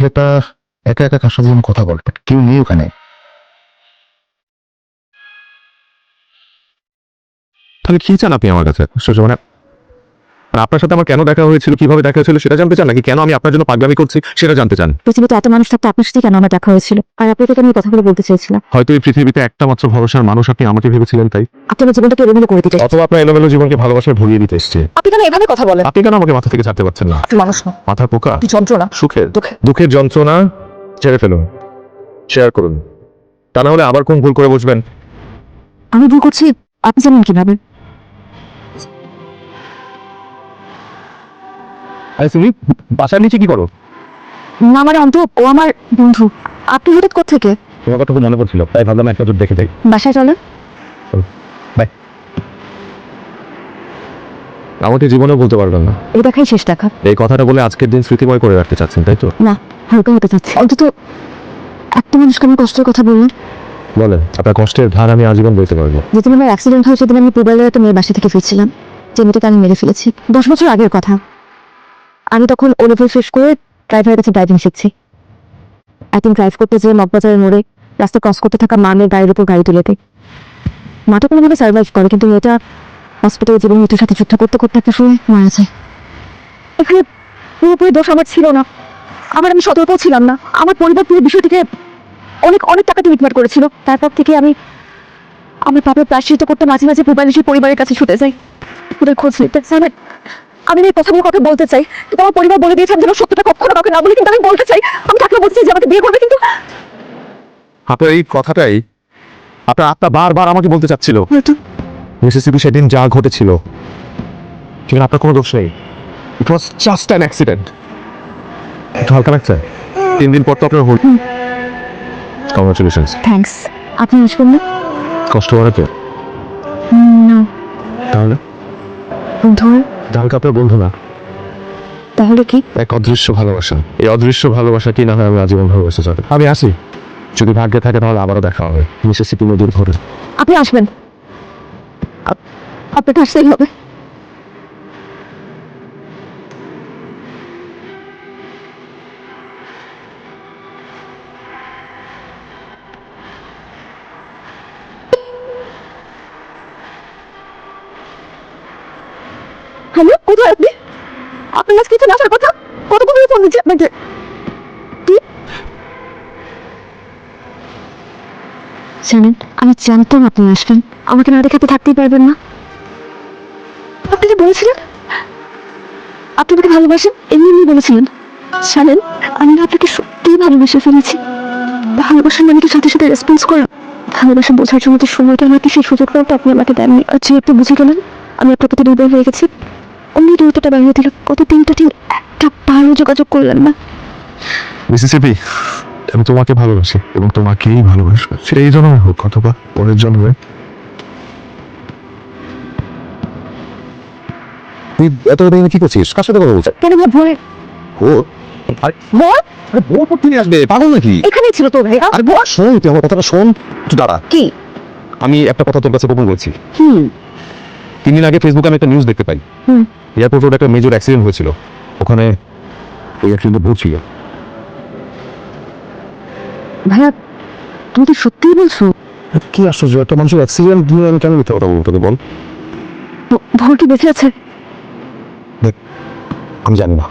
ছেলেটা একা একা কার সাথে কথা বলবে কেউ নেই ওখানে। তাহলে কি চান আপনি আমার কাছে? মানে মানে আপনার সাথে আমার কেন দেখা হয়েছিল কীভাবে দেখা হয়েছিল সেটা জানতে চান? নাকি কেন আমি আপনার জন্য পাগলামি করছি সেটা জানতে চান? পৃথিবীতে এত মানুষ থাকতে আপনার সাথে কেন আমার দেখা হয়েছিল? আর আপনাকে তো আমি কথাগুলো বলতে চেয়েছিলাম হয়তো এই পৃথিবীতে একটা মাত্র ভরসার মানুষ আপনি আমাকে ভেবেছিলেন তাই? আপনি আমার জীবনটাকে এলোমেলো করে দিতে অথবা আপনার এলোমেলো জীবনকে ভালোবাসায় ভরিয়ে দিতে এসছে। আপনি কেন এভাবে কথা বলেন? আপনি কেন আমাকে মাথা থেকে ছাড়তে পারছেন না? মানুষ না মাথার পোকা? যন্ত্রণা? সুখের? দুঃখের। দুঃখের যন্ত্রণা ছেড়ে ফেলুন। শেয়ার করুন। তা না হলে আবার কোন ভুল করে বসবেন? আমি ভুল করছি আপনি জানেন কীভাবে? আরে তুমি বাসার নিচে কি করো? না আমার অন্ত ও আমার বন্ধু। আপনি হঠাৎ থেকে তোমার কথা খুব মনে পড়ছিল তাই ভাবলাম একটা জোর দেখে যাই। বাসায় চলেন বাই। আমাকে জীবনেও বলতে পারবেন না। এই দেখাই শেষ দেখা। এই কথাটা বলে আজকের দিন স্মৃতিময় করে রাখতে চাচ্ছেন তাই তো? না হালকা হতে চাচ্ছি। অন্তত একটা মানুষকে আমি কষ্টের কথা বললাম। বলেন আপনার কষ্টের ধার আমি আজীবন বইতে পারব। যেদিন আমার অ্যাক্সিডেন্ট হয় সেদিন আমি পুবাইলের একটা মেয়ের বাসা থেকে ফিরছিলাম। যে মেয়েটাকে আমি মেরে ফেলেছি। দশ বছর আগের কথা। আমি তখন ও লেভেল শেষ করে ড্রাইভারের কাছে ড্রাইভিং শিখছি। একদিন ড্রাইভ করতে যেয়ে মগবাজারের মোড়ে রাস্তা ক্রস করতে থাকা মা মেয়ের গাড়ির উপর গাড়ি তুলে দেয়। মাটা কোনোভাবে সার্ভাইভ করে, কিন্তু মেয়েটা হসপিটালে জীবন মৃত্যুর সাথে যুদ্ধ করতে করতে একটা সময় মারা যায়। এখানে পুরোপুরি দোষ আমার ছিল না। আমার আমি সতর্কও ছিলাম না। আমার পরিবার পুরো বিষয়টিকে অনেক অনেক টাকা ট্রিটমেন্ট করেছিল। তারপর থেকে আমি আমার পাপের প্রায়শ্চিত করতে মাঝে মাঝে পুবালিশি পরিবারের কাছে ছুটে যাই। ওদের খোঁজ নিতে। চাই আমি- এই কথাগুলো কাউকে বলতে চাই কিন্তু আমার পরিবার বলে দিয়েছে আমি যেন সত্যটা কখনো কাউকে না বলি কিন্তু আমি বলতে চাই আমি তাকে বলছি যে আমাকে বিয়ে করবে কিন্তু আপনার এই কথাটাই আপনার আত্মা বারবার আমাকে বলতে চাচ্ছিল। মিসিসিপি সেদিন যা ঘটেছিল সেখানে আপনার কোনো দোষ নেই। It was just an accident একটু হালকা লাগছে? তিন দিন পর তো আপনার হল কংগ্রাচুলেশনস থ্যাঙ্কস আপনি আসবেন না। কষ্ট হবে তো? তাহলে? বন্ধু তাহলে আপনার বন্ধু না। তাহলে কি? এক অদৃশ্য ভালোবাসা। এই অদৃশ্য ভালোবাসা কি না হয় আমি আজীবন ভালোবাসা চাই। আমি আসি। যদি ভাগ্যে থাকে তাহলে আবারও দেখা হবে। মিসেসিপি নদীর ঘরে। আপনি আসবেন। আপ- আপনাকে আসতেই হবে। হ্যালো কোথায় আপনি? আপনার কাছে কিছু আসার কথা? কতক্ষণ ধরে ফোন দিচ্ছি আপনাকে? জানেন আমি জানতাম আপনি আসবেন। আমাকে না দেখে আপনি থাকতেই পারবেন না। আপনি যে বলেছিলেন? আপনি আমাকে ভালোবাসেন এমনি এমনি বলেছিলেন। জানেন আমি না আপনাকে সত্যিই ভালোবেসে ফেলেছি। ভালোবাসার মানে কি সাথে সাথে রেসপন্স করা। ভালোবাসা বোঝার জন্য যে সময়টা আমাকে সেই সুযোগটা তো আপনি আমাকে দেননি। আর যেহেতু বুঝে গেলেন আমি আপনার প্রতি দুর্বল হয়ে গেছি। অমনি দূরত্বটা বাড়িয়ে দিল। কত তিনটা দিন একটা বারো যোগাযোগ করলেন না। মিসিসিপি আমি তোমাকে ভালোবাসি এবং তোমাকেই ভালোবাসবো সেটা এই জন্মে হোক অথবা পরের জন্মে। তুই এত দিন কি করছিস? কার সাথে কথা বলছিস? কেন ভাই ভোরে? ও আরে ভোর আরে আসবে পাগল নাকি? এখানেই ছিল তো আরে বোর শোন তুই আমার কথাটা শোন তুই দাঁড়া। কি? আমি একটা কথা তোর কাছে গোপন বলছি। হুম। তিন দিন আগে ফেসবুকে আমি একটা নিউজ দেখতে পাই। হুম। এয়ারপোর্ট রোড একটা মেজর অ্যাক্সিডেন্ট হয়েছিল। ওখানে ওই অ্যাক্সিডেন্টে ভূত ছিল ভাইয়া তুমি কি সত্যিই বলছো? কি আশ্চর্য একটা মানুষের অ্যাক্সিডেন্ট নিয়ে আমি কেন মিথ্যা কথা বলব তোকে বল। ভোর কি বেঁচে আছে? দেখ আমি জানি না।